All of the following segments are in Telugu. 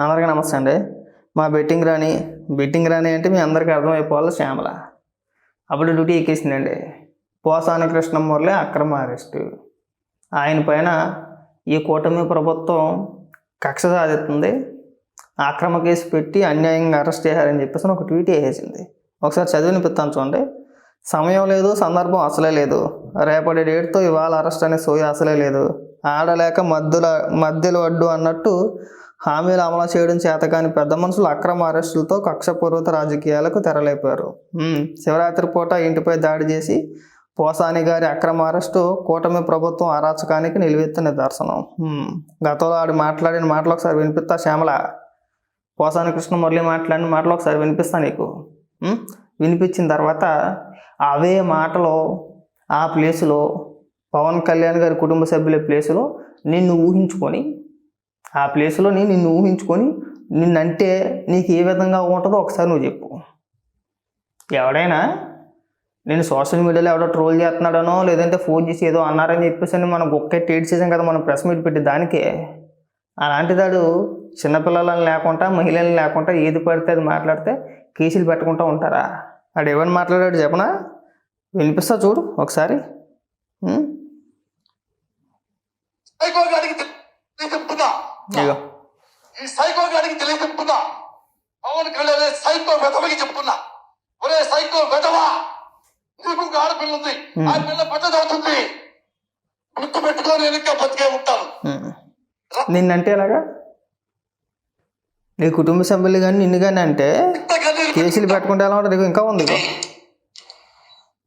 అందరికీ నమస్తే అండి. మా బెట్టింగ్ రాణి బెట్టింగ్ రాణి అంటే మీ అందరికీ అర్థమైపోవాలి శ్యామల. అప్పుడు డ్యూటీ ఎక్కేసిందండి. పోసాని కృష్ణ మురళి అక్రమ అరెస్టు. ఆయన పైన ఈ కూటమి ప్రభుత్వం కక్ష సాధిస్తుంది. అక్రమ కేసు పెట్టి అన్యాయంగా అరెస్ట్ చేశారని చెప్పేసి ఒక ట్వీట్ వేసేసింది ఒకసారి చదివినిపిస్తాను చూడండి. సమయం లేదు సందర్భం అసలే లేదు. రేపటి డేట్తో ఇవాళ అరెస్ట్ అనే సోయి అసలే లేదు. ఆడలేక మధ్యలో మధ్యలో అడ్డు అన్నట్టు హామీలు అమలు చేయడం చేతకాని పెద్ద మనుషులు అక్రమ అరెస్టులతో కక్షపూర్వత రాజకీయాలకు తెరలేపారు. శివరాత్రి పూట ఇంటిపై దాడి చేసి పోసాని గారి అక్రమ అరెస్టు కూటమి ప్రభుత్వం అరాచకానికి నిలువెత్తు నిదర్శనం. గతంలో ఆడు మాట్లాడిన మాటలు ఒకసారి వినిపిస్తా శ్యామల. పోసాని కృష్ణ మురళి మాట్లాడిన మాటలు ఒకసారి వినిపిస్తా నీకు. వినిపించిన తర్వాత అవే మాటలు ఆ ప్లేసులో పవన్ కళ్యాణ్ గారి కుటుంబ సభ్యుల ప్లేసులో నిన్ను ఊహించుకొని ఆ ప్లేస్లో నేను నిన్ను ఊహించుకొని నిన్నంటే నీకు ఏ విధంగా ఉంటుందో ఒకసారి నువ్వు చెప్పు. ఎవడైనా నేను సోషల్ మీడియాలో ఎవడో ట్రోల్ చేస్తున్నాడనో లేదంటే ఫోన్ చేసి ఏదో అన్నారని చెప్పేసి అని మనం ఒక్కెట్టి ఏడ్ చేసాం కదా మనం ప్రెస్ మీట్ పెట్టి దానికే. అలాంటిదాడు చిన్నపిల్లలని లేకుండా మహిళలను లేకుండా ఏది పడితే అది మాట్లాడితే కేసులు పెట్టుకుంటూ ఉంటారా? వాడు ఏమని మాట్లాడాడు చెప్పనా? వినిపిస్తా చూడు ఒకసారి. ఉం? ఈ సైకో గాడికి తెలియజెప్పుతున్నా పవన్ కళ్యాణ్ సైకో వెధవకి చెప్తున్నా ఒరే సైకో వెధవా నీకు ఒక ఆడపిల్ల ఉంది ఆ పిల్ల పెద్దదవుతుంది గుర్తు పెట్టుకొని నేను ఇంకా బతికే ఉంటాను. నిన్నంటే ఎలాగా నీ కుటుంబ సభ్యులు కానీ నిన్ను కానీ అంటే కేసులు పెట్టుకుంటే ఎలా ఉంటుంది ఇంకా ఉంది ఇదిగో.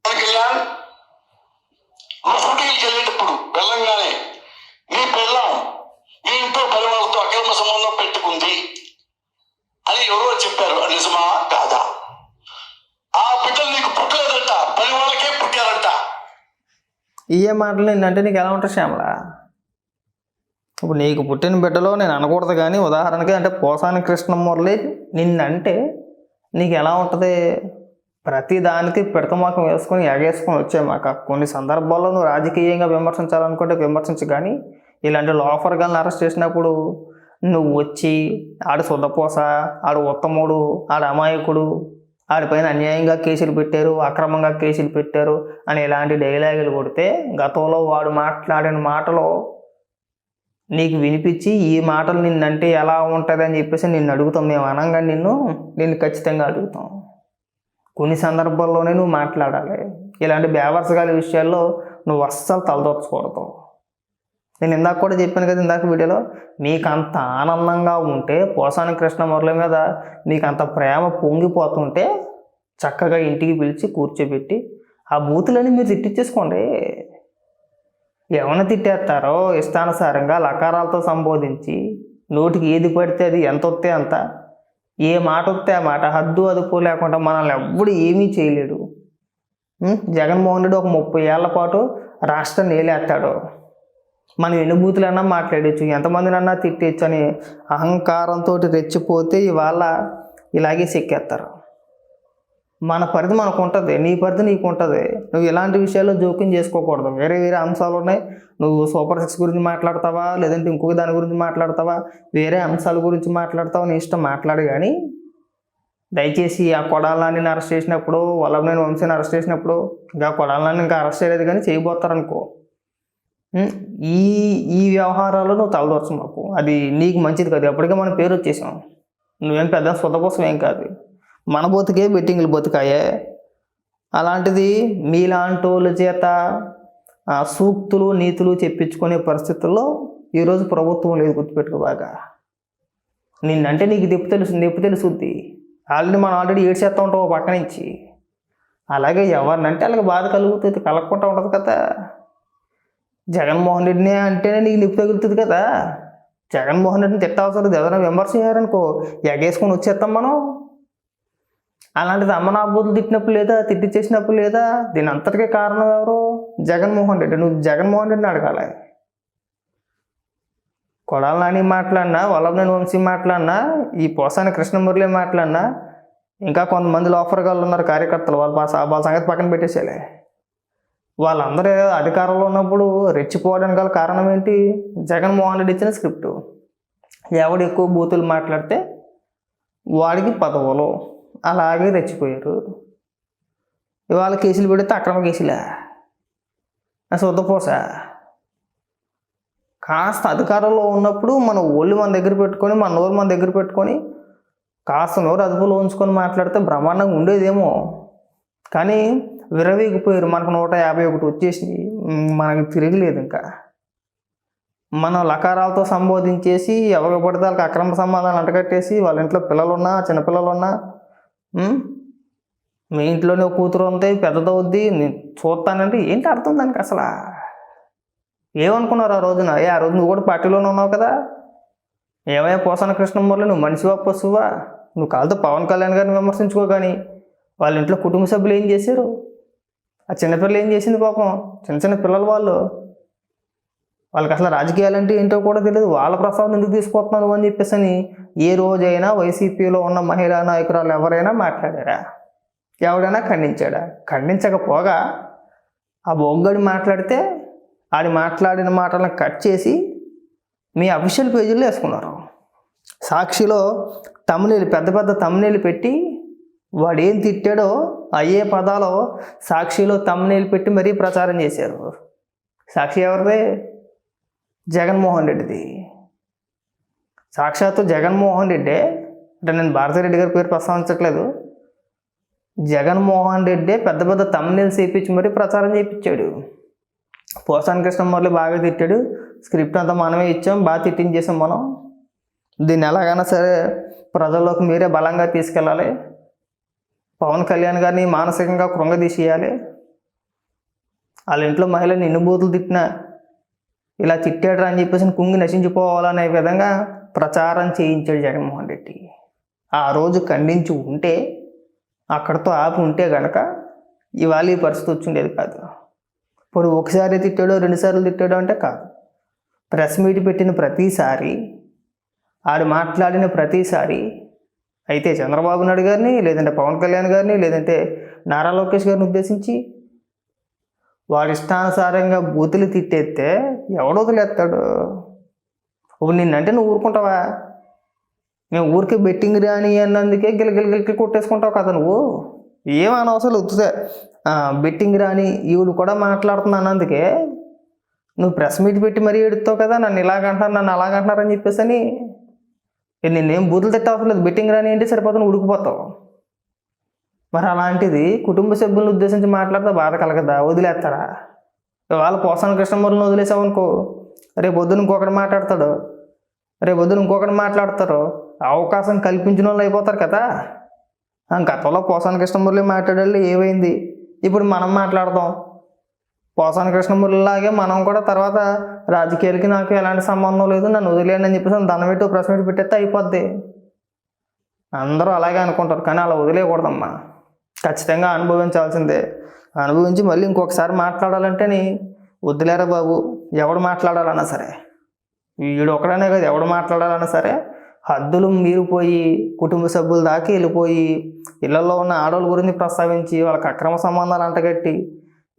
పవన్ కళ్యాణ్ నువ్వు డ్యూటీకి వెళ్ళేటప్పుడు వెళ్ళంగానే నీ పిల్లం నీ ఇంట్లో పని వాళ్ళతో అక్రమ సంబంధం పెట్టుకుంది అని ఎవరో చెప్పారు అది నిజమా కాదా ఆ బిడ్డలు నీకు పుట్టలేదంట పని వాళ్ళకే పుట్టారంట ఇవే మాటలు ఏంటంటే నీకు ఎలా ఉంటుంది శ్యామల? ఇప్పుడు నీకు పుట్టిన బిడ్డలో నేను అనకూడదు కానీ ఉదాహరణకి అంటే పోసాని కృష్ణ మురళి నిన్నంటే నీకు ఎలా ఉంటుంది? ప్రతి దానికి పిడతమాకం వేసుకొని ఎగేసుకొని వచ్చే మాకు కొన్ని సందర్భాల్లో నువ్వు రాజకీయంగా విమర్శించాలనుకుంటే విమర్శించు కానీ ఇలాంటి లోఫర్ గల్ని అరెస్ట్ చేసినప్పుడు నువ్వు వచ్చి ఆడు సుద్దపోస ఆడు ఉత్తముడు ఆడు అమాయకుడు ఆడిపైన అన్యాయంగా కేసులు పెట్టారు అక్రమంగా కేసులు పెట్టారు అని ఇలాంటి డైలాగులు కొడితే గతంలో వాడు మాట్లాడిన మాటలు నీకు వినిపించి ఈ మాటలు నిన్నంటే ఎలా ఉంటుంది అని చెప్పేసి నిన్ను అడుగుతాం. మేము అనంగా నిన్ను నిన్ను ఖచ్చితంగా అడుగుతాం. కొన్ని సందర్భాల్లోనే నువ్వు మాట్లాడాలి. ఇలాంటి బేవర్సగాల విషయాల్లో నువ్వు అస్సలు తలదొరచకూడదు నేను ఇందాక కూడా చెప్పాను కదా ఇందాక వీడియోలో మీకు అంత ఆనందంగా ఉంటే పోసాని కృష్ణ మురళి మీద మీకు అంత ప్రేమ పొంగిపోతుంటే చక్కగా ఇంటికి పిలిచి కూర్చోబెట్టి ఆ బూతులని మీరు తిట్టించేసుకోండి ఎవరిని తిట్టేస్తారో ఇష్టానుసారంగా లకారాలతో సంబోధించి నోటికి ఏది పడితే అది ఎంత వస్తే అంత ఏ మాట వస్తే ఆ మాట హద్దు అదుపు లేకుండా మనల్ని ఎవ్వడు ఏమీ చేయలేడు. జగన్మోహన్ రెడ్డి ఒక ముప్పై ఏళ్ళ పాటు రాష్ట్రం ఏలేస్తాడు మనం ఎన్ని బూతులన్నా మాట్లాడచ్చు ఎంతమందినన్నా తిట్టచ్చు అని అహంకారంతో రెచ్చిపోతే ఇవాళ ఇలాగే సెక్కేస్తారు మన పరిధి మనకు ఉంటుంది నీ పరిధి నీకు ఉంటుంది. నువ్వు ఇలాంటి విషయాల్లో జోక్యం చేసుకోకూడదు. వేరే వేరే అంశాలు ఉన్నాయి. నువ్వు సూపర్ సిక్స్ గురించి మాట్లాడతావా? లేదంటే ఇంకొక దాని గురించి మాట్లాడతావా? వేరే అంశాల గురించి మాట్లాడతావా? నీ ఇష్టం మాట్లాడు కానీ దయచేసి ఆ కొడాలని అరెస్ట్ చేసినప్పుడు వల్లభనేని వంశీని అరెస్ట్ చేసినప్పుడు ఇంకా కొడాలని ఇంకా అరెస్ట్ చేయలేదు కానీ చేయబోతారనుకో. ఈ ఈ వ్యవహారాలు నువ్వు తలదొరచు మాకు. అది నీకు మంచిది కాదు. అప్పటికే మన పేరు వచ్చేసాం. నువ్వేం పెద్ద సొంత కోసం ఏం కాదు. మన బతుకే బెట్టింగ్లు బతుకాయే. అలాంటిది మీలాంటి వాళ్ళ చేత సూక్తులు నీతులు చెప్పించుకునే పరిస్థితుల్లో ఈరోజు ప్రభుత్వం లేదు గుర్తుపెట్టుకో బాగా. నిన్నంటే నీకు దెప్పు తెలుసు దెప్పు తెలుసుద్ది. ఆల్రెడీ మనం ఆల్రెడీ ఏడ్చేస్తూ ఉంటాం పక్క నుంచి. అలాగే ఎవరినంటే వాళ్ళకి బాధ కలుగుతుంది కలగకుండా ఉంటుంది కదా. జగన్మోహన్ రెడ్డిని అంటేనే నీకు నిప్పు తగులుతుంది కదా. జగన్మోహన్ రెడ్డిని తిట్టవసరం లేదు. ఎవరైనా విమర్శ చేయారనుకో ఎగేసుకొని వచ్చేస్తాం మనం. అలాంటిది అమ్మ నాబూతులు తిట్టినప్పుడు లేదా తిట్టించేసినప్పుడు లేదా దీని అంతటికే కారణం ఎవరు? జగన్మోహన్ రెడ్డి. నువ్వు జగన్మోహన్ రెడ్డిని అడగాలి. కొడాల నాని మాట్లాడినా వల్లభనేని వంశీ మాట్లాడినా ఈ పోసాని కృష్ణమురళి మాట్లాడినా ఇంకా కొంతమంది లోఫర్ గాళ్ళు ఉన్నారు కార్యకర్తలు. వాళ్ళ వాళ్ళ సంగతి పక్కన పెట్టేసేలే వాళ్ళందరూ అధికారంలో ఉన్నప్పుడు రెచ్చిపోవడానికి గల కారణం ఏంటి? జగన్మోహన్ రెడ్డి ఇచ్చిన స్క్రిప్ట్. ఎవడు ఎక్కువ బూతులు మాట్లాడితే వాడికి పదవులు. అలాగే రెచ్చిపోయారు. ఇవాళ కేసులు పెడితే అక్రమ కేసులే? శుద్ధపోసా కాస్త అధికారంలో ఉన్నప్పుడు మన ఒళ్ళు మన దగ్గర పెట్టుకొని మన నోరు మన దగ్గర పెట్టుకొని కాస్త నోరు అదుపులో ఉంచుకొని మాట్లాడితే బ్రహ్మాండంగా ఉండేదేమో. కానీ విరవీగిపోయారు. మనకు నూట యాభై ఒకటి వచ్చేసి మనకి తిరగలేదు ఇంకా. మనం లకారాలతో సంబోధించేసి ఎవరికి పడితే వాళ్ళకి అక్రమ సంబంధాలు అంటగట్టేసి వాళ్ళ ఇంట్లో పిల్లలు చిన్నపిల్లలున్నా చిన్నపిల్లలు ఉన్నా మీ ఇంట్లోనే ఒక కూతురు ఉంది పెద్దదవుద్ది నేను చూస్తానంటే ఏంటి అర్థం దానికి అసలు? ఏమనుకున్నారు ఆ రోజున? ఏ ఆ రోజు నువ్వు కూడా పార్టీలోనే ఉన్నావు కదా? ఏమయ్యా పోసన కృష్ణమూర్లు నువ్వు మనిషివా పశువా? నువ్వు కాదు పవన్ కళ్యాణ్ గారిని విమర్శించుకో కానీ వాళ్ళ ఇంట్లో కుటుంబ సభ్యులు ఏం చేశారు? ఆ చిన్నపిల్లలు ఏం చేసింది పాపం? చిన్న చిన్న పిల్లల వాళ్ళు. వాళ్ళకి అసలు రాజకీయాలు అంటే ఏంటో కూడా తెలియదు వాళ్ళ ప్రస్తావన ఎందుకు తీసుకొస్తున్నాను అని చెప్పేసి అని ఏ రోజైనా వైసీపీలో ఉన్న మహిళా నాయకురాలు ఎవరైనా మాట్లాడారా? ఎవడైనా ఖండించాడా? ఖండించకపోగా ఆ బొగ్గడి మాట్లాడితే ఆడి మాట్లాడిన మాటలను కట్ చేసి మీ అఫీషియల్ పేజీల్లో వేసుకున్నారు. సాక్షిలో తమిళీలు పెద్ద పెద్ద తమిళీలు పెట్టి వాడు ఏం తిట్టాడో అయ్యే పదాలు సాక్షిలో తమ్నేలు పెట్టి మరీ ప్రచారం చేశారు. సాక్షి ఎవరిదే? జగన్మోహన్ రెడ్డిది. సాక్షాత్తు జగన్మోహన్ రెడ్డే. అంటే నేను భారతిరెడ్డి గారి పేరు ప్రస్తావించట్లేదు. జగన్మోహన్ రెడ్డే పెద్ద పెద్ద తమ్మునీళ్ళు చేయించి మరీ ప్రచారం చేయించాడు పోసాని కృష్ణమూర్తి బాగా తిట్టాడు. స్క్రిప్ట్ అంతా మనమే ఇచ్చాం బాగా తిట్టించేసాం మనం. దీన్ని ఎలాగైనా సరే ప్రజల్లోకి మీరే బలంగా తీసుకెళ్ళాలి. పవన్ కళ్యాణ్ గారిని మానసికంగా కృంగదీసేయాలి. వాళ్ళ ఇంట్లో మహిళని ఎన్ని బూతులు తిట్టినా ఇలా తిట్టాడు అని చెప్పేసి కుంగి నశించిపోవాలనే విధంగా ప్రచారం చేయించాడు జగన్మోహన్ రెడ్డి. ఆ రోజు ఖండించి ఉంటే అక్కడితో ఆపి ఉంటే గనక ఇవాళ ఈ పరిస్థితి వచ్చిండేది కాదు. ఇప్పుడు ఒకసారి తిట్టాడో రెండుసార్లు తిట్టాడో అంటే కాదు. ప్రెస్ మీట్ పెట్టిన ప్రతిసారి ఆడు మాట్లాడిన ప్రతిసారి అయితే చంద్రబాబు నాయుడు గారిని లేదంటే పవన్ కళ్యాణ్ గారిని లేదంటే నారా లోకేష్ గారిని ఉద్దేశించి వాడి ఇష్టానుసారంగా బూతులు తిట్టేస్తే ఎవడో వదిలేస్తాడు? ఇప్పుడు నిన్నంటే నువ్వు ఊరుకుంటావా? మేము ఊరికే బెట్టింగ్ రాని అన్నందుకే గిలగిల గిలకి కొట్టేసుకుంటావు కదా నువ్వు? ఏం అనవసరం వస్తుందే బెట్టింగ్ రాని ఈవిడు కూడా మాట్లాడుతుంది అన్నందుకే. నువ్వు ప్రెస్ మీట్ పెట్టి మరీ ఎడుతావు కదా నన్ను ఇలాగంటున్నారు నన్ను అలాగంటున్నారని చెప్పేసి అని ఏ నిన్నేం బూతులు తిట్టవసరం లేదు. బెట్టింగ్ రాని అంటే సరిపోతుంది ఉడికిపోతావు. మరి అలాంటిది కుటుంబ సభ్యులను ఉద్దేశించి మాట్లాడితే బాధ కలగదా? వదిలేస్తారా వాళ్ళ పోసాన కృష్ణమూర్తిని వదిలేసావు అనుకో రేపు పొద్దున ఇంకొకటి మాట్లాడతాడు. రేపు పొద్దున ఇంకొకటి మాట్లాడతారు. అవకాశం కల్పించిన వాళ్ళు అయిపోతారు కదా. గతంలో పోసాన కృష్ణమూర్తి మాట్లాడాలి ఏమైంది? ఇప్పుడు మనం మాట్లాడదాం. పోసాన కృష్ణమూర్తిలాగే మనం కూడా తర్వాత రాజకీయాలకి నాకు ఎలాంటి సంబంధం లేదు నన్ను వదిలేయండి అని చెప్పేసి దండం పెట్టి ప్రెస్ మీట్ పెట్టేస్తే అయిపోద్ది. అందరూ అలాగే అనుకుంటారు కానీ అలా వదిలేయకూడదమ్మా. ఖచ్చితంగా అనుభవించాల్సిందే. అనుభవించి మళ్ళీ ఇంకొకసారి మాట్లాడాలంటేని వద్దులేరా బాబు ఎవడు మాట్లాడాలన్నా సరే. వీడు ఒకడనే కదా ఎవడు మాట్లాడాలన్నా సరే హద్దులు మీరిపోయి కుటుంబ సభ్యుల దాకా వెళ్ళిపోయి ఇళ్ళలో ఉన్న ఆడవాళ్ళ గురించి ప్రస్తావించి వాళ్ళకి అక్రమ సంబంధాలు అంటగట్టి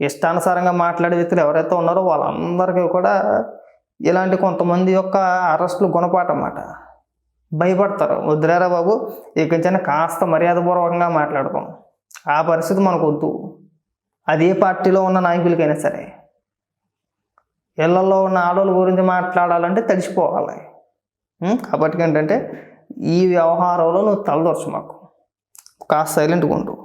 ఇష్టానుసారంగా మాట్లాడే వ్యక్తులు ఎవరైతే ఉన్నారో వాళ్ళందరికీ కూడా ఇలాంటి కొంతమంది యొక్క అరెస్టులు గుణపాఠం అన్నమాట. భయపడతారు. వద్దులేరా బాబు ఇక్కడి కాస్త మర్యాదపూర్వకంగా మాట్లాడదాం ఆ పరిస్థితి మనకు వద్దు అది ఏ పార్టీలో ఉన్న నాయకులకైనా సరే. ఇళ్ళలో ఉన్న ఆడవాళ్ళ గురించి మాట్లాడాలంటే తడిసిపోవాలి. కాబట్టి ఏంటంటే ఈ వ్యవహారంలో నువ్వు తలదొరచు మాకు. కాస్త సైలెంట్గా ఉండు.